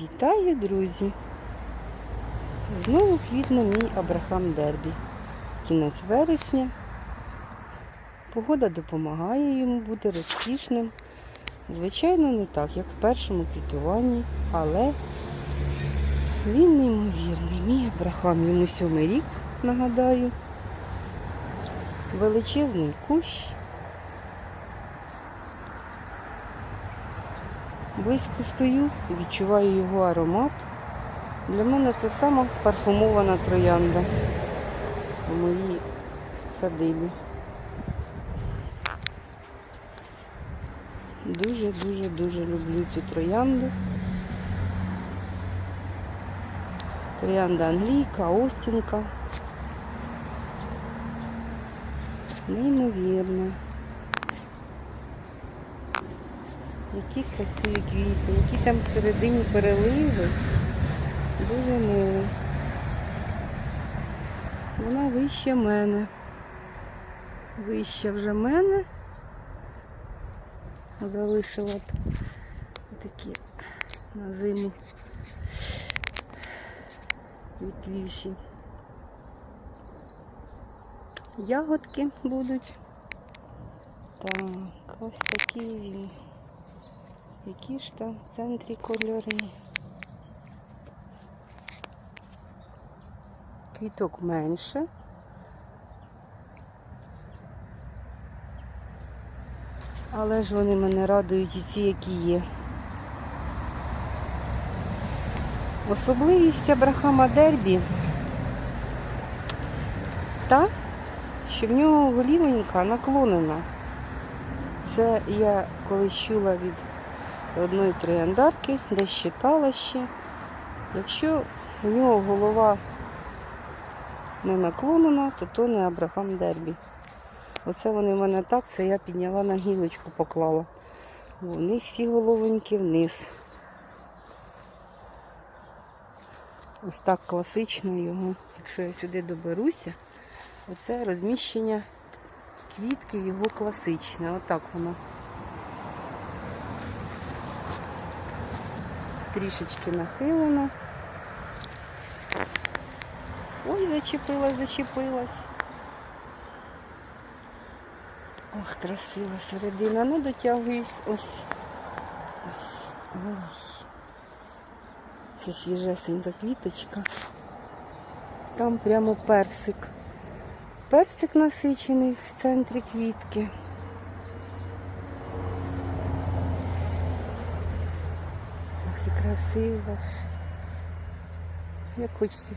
Вітаю, друзі! Знову квітне мій Абрахам Дербі. Кінець вересня. Погода допомагає йому бути розкішним. Звичайно, не так, як в першому квітуванні, але він неймовірний. Мій Абрахам йому сьомий рік, нагадаю. Величезний кущ. Близько стою, відчуваю його аромат. Для мене це сама парфумована троянда у моїй садибі. Дуже-дуже-дуже люблю цю троянду. Троянда англійка, остінка. Неймовірно. Які красиві квіти, які там всередині переливи. Дуже мило. Вона вище мене. Вище вже мене. Залишила такі на зиму відквівші. Ягодки будуть. Так, ось такий він. Які ж там в центрі кольори? Квіток менше. Але ж вони мене радують і ті, які є. Особливість Абрахама Дербі та, що в нього голівонька наклонена. Це я колись чула від одної трояндарки, десь читала ще. Якщо у нього голова не наклонена, то то не Абрахам Дербі. Оце вони в мене так, це я підняла на гілочку, поклала. Вони всі головоньки вниз. Ось так класично його. Якщо я сюди доберуся, оце розміщення квітки його класичне. Отак воно. Трішечки нахилено. Ой, зачепилась, зачепилась. Ох, красива середина. Не дотягуюсь. Ось. Ось. Ой. Це свіжесенька квіточка. Там прямо персик. Персик насичений в центрі квітки. Ох, і красиво. Як хочеться.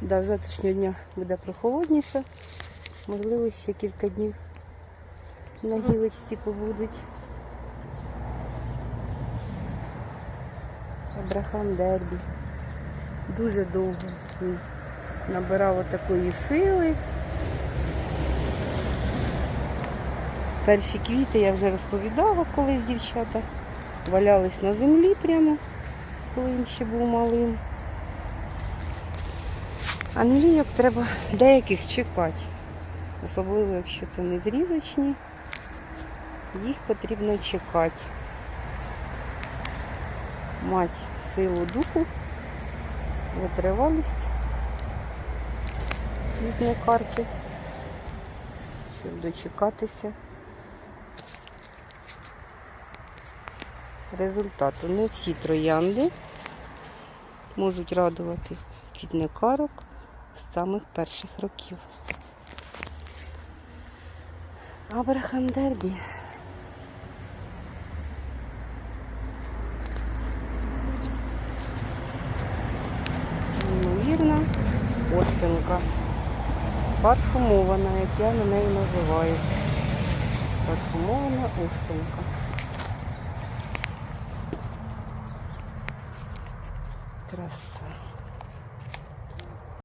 Да, завтрашнього дня буде прохолодніше. Можливо, ще кілька днів на гілочці побудуть. Абрахам Дербі. Дуже довго він набирав отакої сили. Перші квіти я вже розповідала колись дівчата. Валялись на землі прямо, коли він ще був малим. А Англійок треба деяких чекати. Особливо, якщо це не зрізочні, їх потрібно чекати. Мать силу духу, витривалість від некарки, щоб дочекатися результату. Не всі троянди можуть радувати квітникарок з самих перших років. Абрахам Дербі. Неймовірна остинка. Парфумована, як я на неї називаю. Парфумована остинка. Краса.